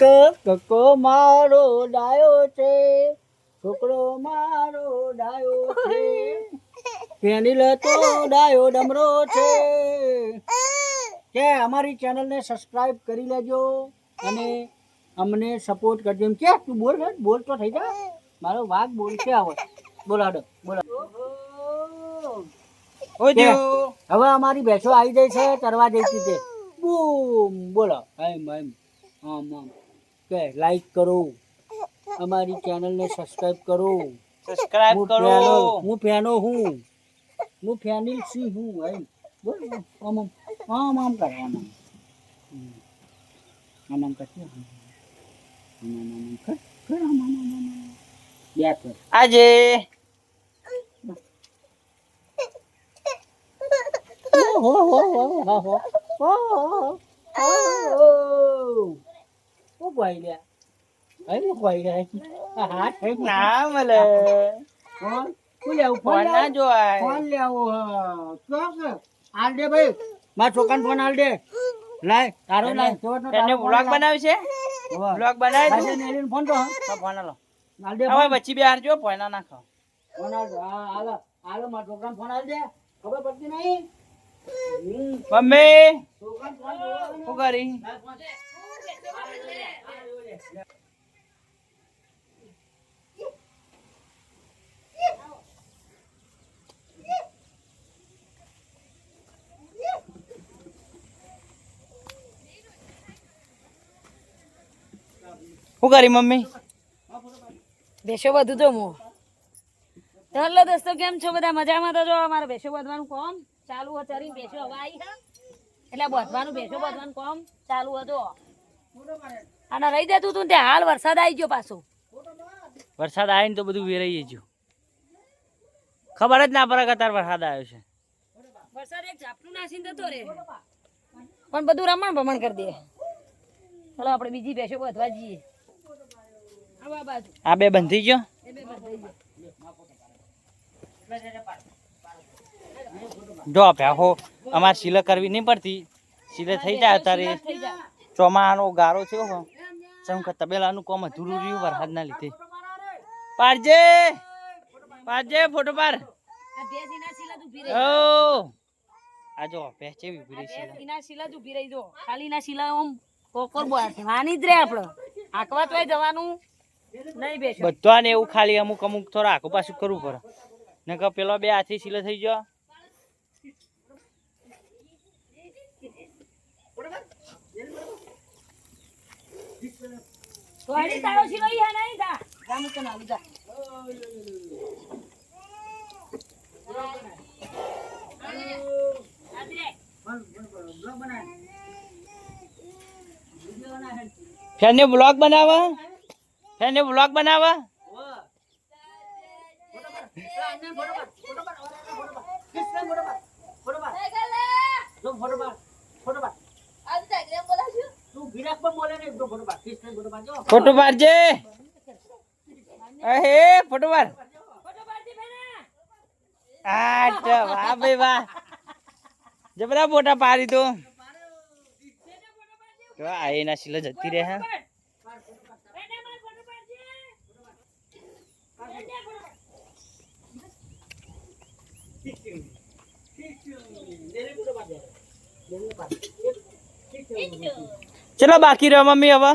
કકો મારો ડાયો છે છોકરો મારો ડાયો છે. પેનીલ તો ડાયો ડમરો છે. કે અમારી ચેનલને સબસ્ક્રાઇબ કરી લેજો અને અમને સપોર્ટ કરજો. એમ કે તું બોલ બોલ તો થઈ જા. મારો વાઘ બોલ છે આવો બોલાડો બોલાડો હવે અમારી ભેંસો આવી જાય છે ચરવા જઈ છે. બૂમ બોલો. એમ એમ આમ આમ. કે લાઈક કરો. અમારી ચેનલને સબસ્ક્રાઇબ કરો. સબસ્ક્રાઇબ કરો. હું ફેનો હું. હું ફેનિલ સી હું ભાઈ. બોલ. આમ આમ. આમ કરે આમ આમ. આમ કરશે આમ આમ આમ કર કર આમ આમ આમ. બે કર. આજે હો હો હો હો હો. હો ઓહો ઓ ભાઈ લે અરે ભાઈ લે હે ના મળે ફોન હું? લેવું? ફોન ના? જોવાય. ફોન લેવો હા. ચોક હાલ દે ભાઈ. મારા છોકરાને ફોન હાલ દે લાય તારો લાય. ચોટ નો એને વ્લોગ બનાવે છે વ્લોગ બનાવે છે? બનાવી ફોન તો હા. ફોન આલો. હાલ દે હવે ફોન. બચી બે હારજો ફોન ના નાખો. ફોન હાલ હા હાલ. હાલ મારા છોકરાને ફોન હાલ દે ખબર પડતી નહીં? મમ્મી. શું કરી. શું કરી મમ્મી? ભેસો બધું તો હું હેલો દોસ્તો, કેમ છો બધા? મજામાં તો જો, અમારે ભેસો બધવાનું કોમ ચાલુ હતું. ચરીને ભેંસો હવે એટલે બધવાનું ભેસો બધવાનું કોમ ચાલુ હતું. અને રહી જતું તું ત્યાં હાલ વરસાદ આવી ગયો પાછો. વરસાદ આવીને તો બધું વેરાઈ ગયું. ખબર જ ના પડે કે તાર વરસાદ આવ્યો છે. વરસાદ એક ઝાપટું નાસીને જતો રે પણ બધું રમણ ભમણ કરી દે. ચલો આપણે બીજી ભેંસો અથવા જઈએ. આ બે બંધી ગયો. જો ભેહો અમારે સિલે કરવી નહીં પડતી. સિલે થઈ જાય અત્યારે. થઈ જાય. ચોમાનો ગારો થયો હો. જેમ કે તબેલાનું કોમ અધૂરું રહ્યું વરસાદના લીધે. પાડજે! પાડજે ફોટો શીલા રહી. ઓ! આ જો ઊભી રહી છે. ઇના શીલા જ ઊભી રહી જો. ખાલી ના શીલા આમ કોકોર વાની જ રે આપણો આકવા તો જવાનું નહીં બેઠો. બધાને એવું ખાલી અમુક અમુક થોડા આખું પાછું કરવું પડે. નકર પેલો બે હાથી સિલે થઈ ગયો. હડી તારો શીલો ઈ હા નહીં જા જામ તો ના જા ફેને બ્લોગ બનાવા ફેને બ્લોગ બનાવવા ફોટો પાડજે. અહે, ફોટો પાડ. આ તો વાહ ભાઈ, વાહ. જબરા ફોટા પાડી તો વાહ એના સિલે જતી રહે, હા. ચલો બાકી રહ્યો, મમ્મી, હવે.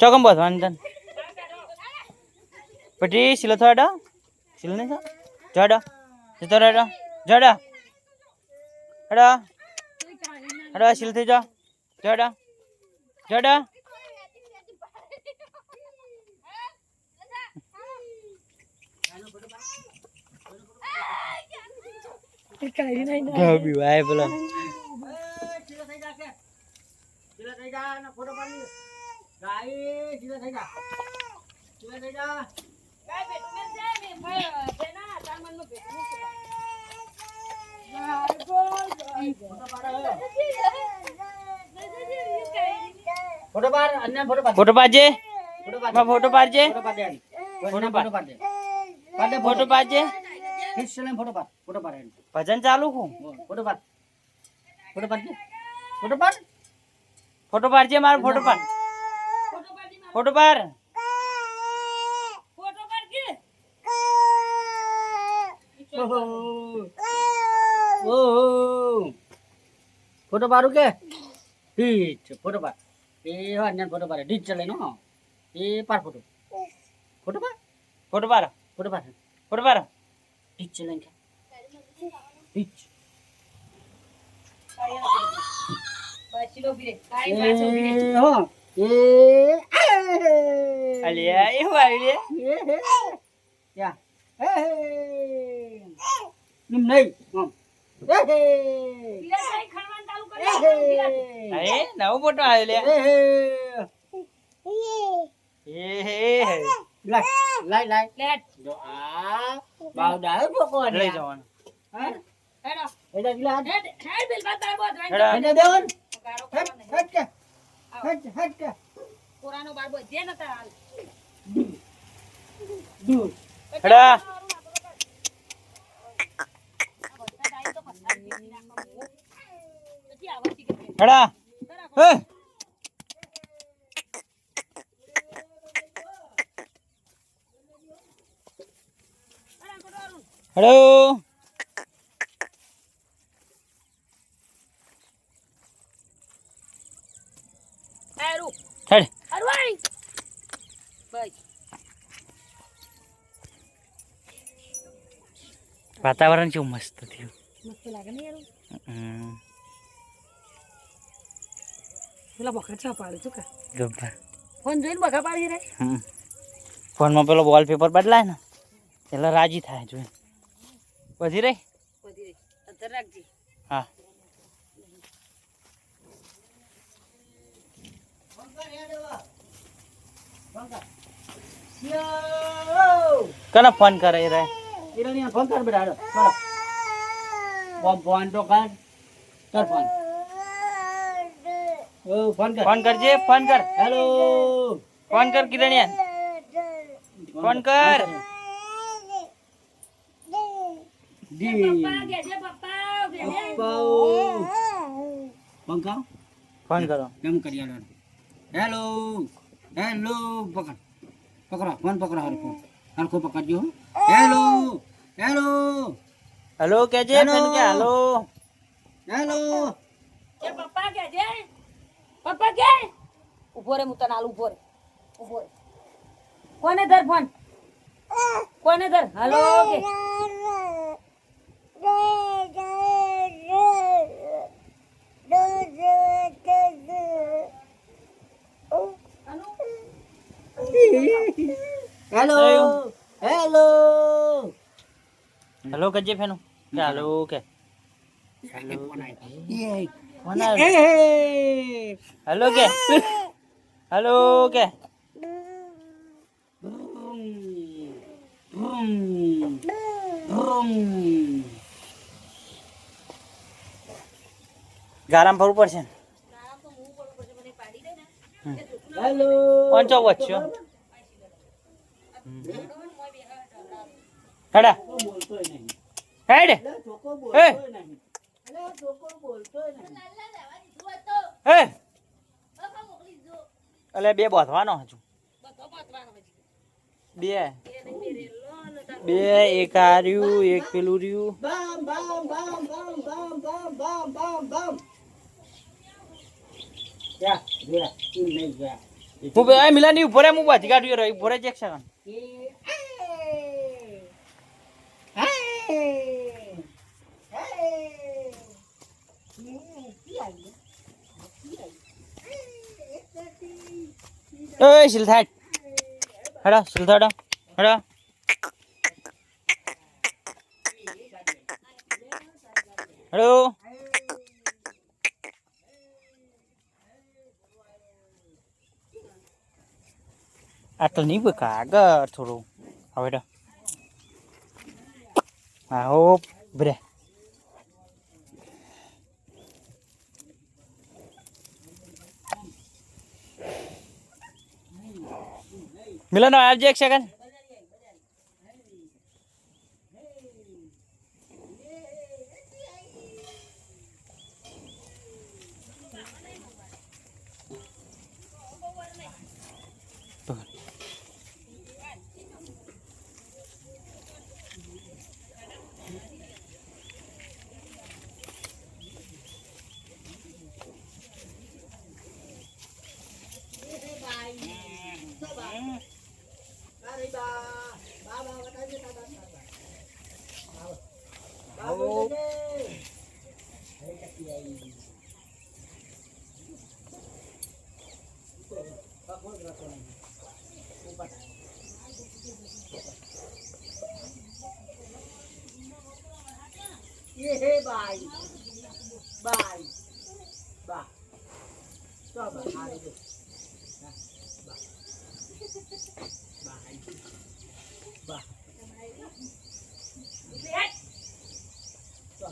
ચોકમ બધવાનું તને. પછી સિલો થોડો સિલો નહીં જોડો જતો રહેડો જોડો હેડો. હેડો. સિલ થઈ જાઓ જોડો જોડો ગમી ભાઈ બોલો ફોટો પાડ અન્ય ફોટો પાડ ફોટો પાડજે. ફોટો પાડમાં ફોટો પાડજે. ફોટો પાડ પાડજે. ચલાવીને ફોટો પાડ ફોટો પાડ. ભજન ચાલુ હું ફોટો પાડ. ફોટો પાડ. ફોટો પાડ. ફોટો પાડજે મારો ફોટો પાડ. ફોટો પાડી. મારો. ફોટો પાડ કે? ફોટો પાડું કે? ઠીક છે ફોટો પાડ. એ અન્ય ફોટો પાડે. ઢીચ ચલે નો એ પાડ ફોટો. ફોટો પાડ. ફોટો પાડ. ફોટો પાડ. ફોટો પાડ. ఇచ్చులు ఇంకా ఇచ్చు అలియా యా నిమ్ నై નવું ફોટો આવ્યો લે લાઈ લાઈ લાઈ જો આ બાવડા છોકો લઈ જવાનું. હા? હેડો. એડા ગિલા હેડ હેડ બિલ બાતાર બોત હેડો. એને દેવન? ગારો હટ હટ કે. હટ હટ કે પુરાનો બાર બોત દે નતા હાલ. દૂર. હેડા. પછી આવતી કે હેડા. હે. હેડ. આઈ વાતાવરણ કેવું મસ્ત થયું. મસ્ત લાગે ને યાર. હમ, પેલા બખા ચા પાડે શું કા? ગબ્બર. ફોન જોઈને બખા પાડી રે. ફોનમાં પેલો વોલપેપર બદલાય ને એટલે રાજી થાય જોઈ બધી રહી? હા. કને ફોન કરે રે ઈરાની ફોન કર બેટા હાલો ચલો બોમ ફોન તો કર. કર ફોન ઓ ફોન કર. ફોન કરજે ફોન કર. હેલો. ફોન કર કિરણિયા. ફોન કર. જી. પપ્પા કેજે પપ્પા કેજે અપ્પાઓ પંખા? ફોન કરો. કેમ કરી આલો હેલો હેલો પકડ. પકડો ફોન પકડો હરખો. હરખો પકડજો હેલો હેલો. હલો કેજે. ફેન કે હાલો. હેલો. એ પપ્પા કેજે પપ્પા કે ઊભો રે હું તને આલું ઊભો રે. ઊભો રે. કોને ધર ફોન? કોને ધર? હાલો કે. Hello. Hello. Hello cái gì pheno? Dạ, Hello kìa. Hello. Yeah. Mana? Hello kìa. Hello kìa. Boom. Boom. Boom. ગારામ ફરવું પડશે. પંચો વચ્ચો હેડા. હેડ. હે. હે. અલે બે બોધવાનો હજુ. બે. બે એક આ રહ્યું એક પેલું રહ્યું. હું બે મિલા ની ઊભો રે, હું બાજી કાઢ્યો રહ્યો, ઊભો રે એક સેકન્ડ ઓય સિલથાટ હેડા સિલથાટ હેડા. હેડો. આ તો નહીં બકા આગળ થોડું. હવે હા હો બ્રે. મિલન આવજે એક second một Yeah, bài bài bà cho bà hai được bà bà bà bà તો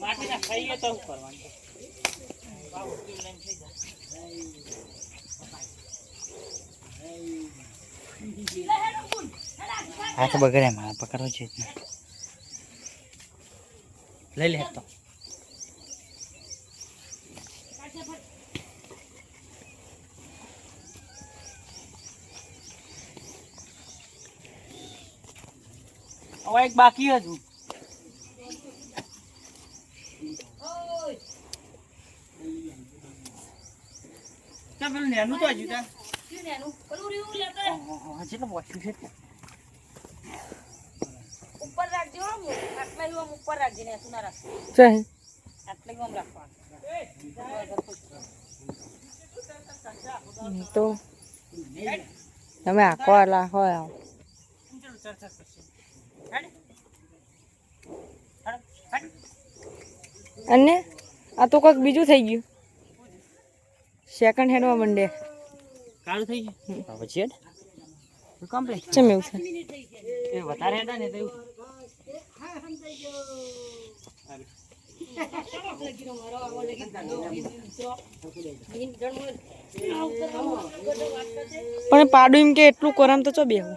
માટીના ખાઈએ તો કરવાનું? બાબુ કેવું લઈને થઈ જાય હાથ બગડે મારા પકડવો છે જ લઈ લે તો. એક બાકી હજુ. પેલું નેનું તો હજુ ત્યાં ઉપર રાખજો આટલા આમ ઉપર રાખજે ને તું ના રાખ. ચાલ આટલા આમ રાખવાનું. તો? તમે આખો લાખો આવો અને આ તો કંઈક બીજું થઈ ગયું. સેકન્ડ હેન્ડમાં મંડે. કાળું થઈ ગયું? પછી કમ્પ્લીટ ચમ એવું છે એ વધારે હેડા ને તો પણ પાડું એમ કે એટલું કોરામ તો ચો બેહું.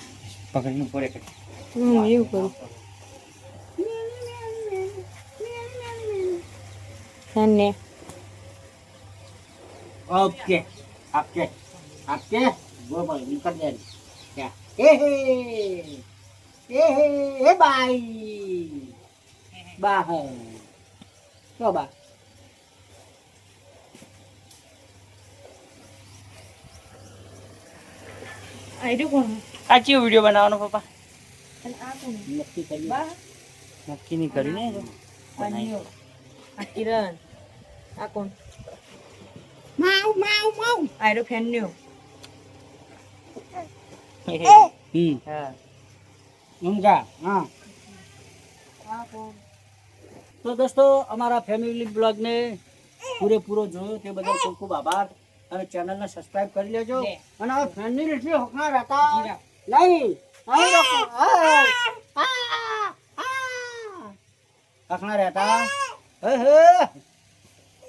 પકડનું પડે કે હું એવું કરું અને ઓકે આપકે આપકે ગોપાલ નીકળ જાય ક્યાં એ હે એ હે બાઈ બા હે તો બા I do want આ ચેવો વીડિયો બનાવવાનો પપ્પા. નક્કી કરી નક્કી નહીં કરી ને આ કિરણ. આ કોણ? માઉ માઉ માઉ. આયરો ફેન ન્યુ હમ. હા. ઉમગા હા. આ કોણ? તો દોસ્તો અમારા ફેમિલી બ્લોગને પૂરેપૂરો જોયો. તે બદલ ખૂબ ખૂબ આભાર. અને ચેનલને સબસ્ક્રાઇબ કરી લેજો. અને ફેમિલી હોકના રહેતા નહીં. અહીં લોકો. આ, આ, આ. હોકનાર હતા હે હે.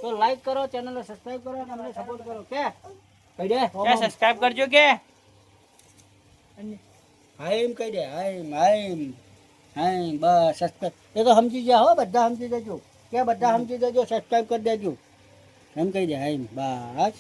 તો લાઈક કરો ચેનલને સબસ્ક્રાઇબ કરો અને અમને સપોર્ટ કરો. કે? કહી દે. ક્યાં સબસ્ક્રાઇબ કરજો કે? હાઈમ કહી દે. હાઈમ હાઈમ હાઈમ બસ સબસ્ક્રાઇબ એ તો સમજી ગયા હો બધા સમજી જજો. કે બધા સમજી જજો સબસ્ક્રાઇબ કરી દેજો. એમ કહી દે હાઈમ બસ.